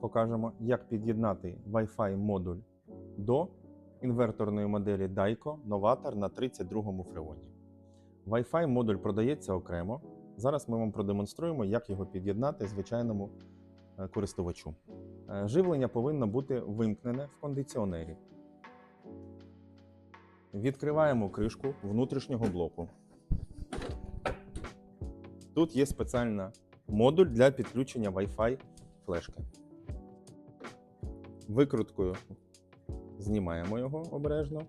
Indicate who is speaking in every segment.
Speaker 1: покажемо, як під'єднати Wi-Fi модуль до інверторної моделі Daico Novator на 32-му фреоні. Wi-Fi модуль продається окремо. Зараз ми вам продемонструємо, як його під'єднати звичайному е, користувачу. Е, Живлення повинно бути вимкнене в кондиціонері. Відкриваємо кришку внутрішнього блоку. Тут є спеціальна модуль для підключення Wi-Fi флешки. Викруткою знімаємо його обережно.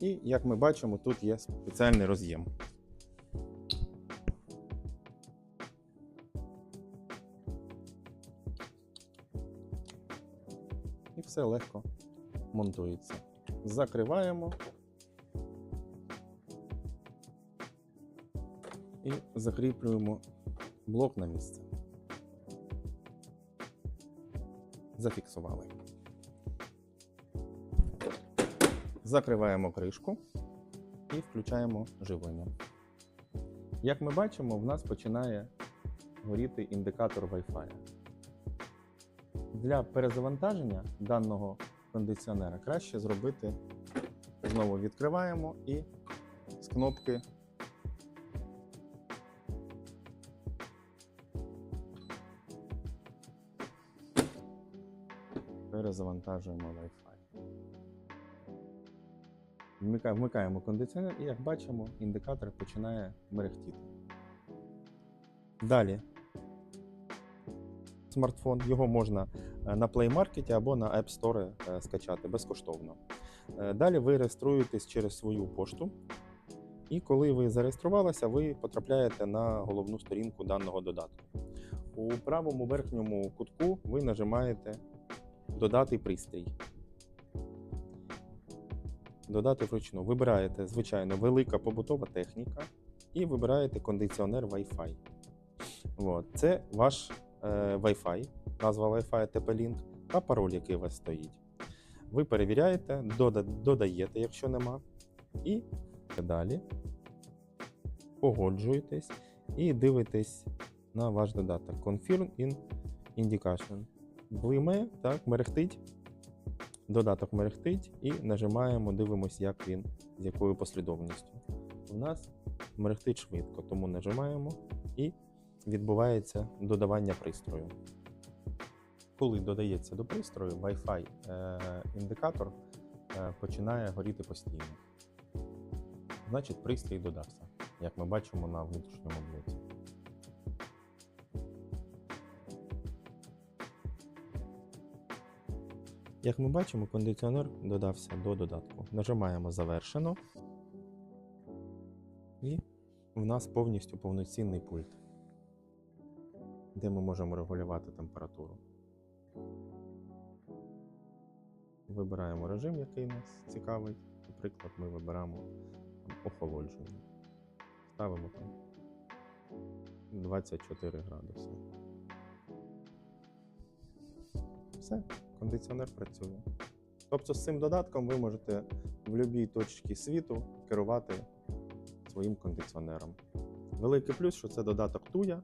Speaker 1: І, як ми бачимо, тут є спеціальний роз'єм. І все легко монтується. Закриваємо і закріплюємо блок на місце. Зафіксували. Закриваємо кришку і включаємо живлення. Як ми бачимо, в нас починає горіти індикатор Wi-Fi. Для перезавантаження даного кондиціонера краще зробити знову відкриваємо і з кнопки перезавантажуємо Wi-Fi. Вмикаємо кондиціонер і, як бачимо, індикатор починає мерехтіти. Далі смартфон. Його можна е, на Play Market або на App Store е, скачати безкоштовно. Е, Далі ви реєструєтесь через свою пошту. І коли ви зареєструвалися, ви потрапляєте на головну сторінку даного додатку. У правому верхньому кутку ви нажимаєте Додати пристрій. Додати вручну. Вибираєте, звичайно, велика побутова техніка і вибираєте кондиціонер Wi-Fi. От. Це ваш е, Wi-Fi, назва Wi-Fi TP-Link та пароль, який у вас стоїть. Ви перевіряєте, дода- додаєте, якщо нема, і далі погоджуєтесь і дивитесь на ваш додаток Confirm in Indication. Блиме, так, мерехтить. Додаток мерехтить і нажимаємо, дивимося, як він, з якою послідовністю. У нас мерехтить швидко, тому нажимаємо і відбувається додавання пристрою. Коли додається до пристрою, Wi-Fi е, індикатор е, починає горіти постійно. Значить, пристрій додався, як ми бачимо на внутрішньому блоці. Як ми бачимо, кондиціонер додався до додатку. Нажимаємо Завершено. І в нас повністю повноцінний пульт, де ми можемо регулювати температуру. Вибираємо режим, який нас цікавить. Наприклад, ми вибираємо охолодження. Ставимо там 24 градуси. Все, кондиціонер працює. Тобто з цим додатком ви можете в будь-якій точці світу керувати своїм кондиціонером. Великий плюс, що це додаток Туя.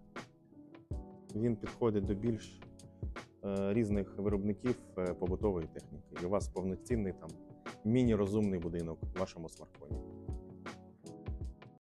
Speaker 1: Він підходить до більш е, різних виробників е, побутової техніки. І у вас повноцінний там міні-розумний будинок в вашому смартфоні.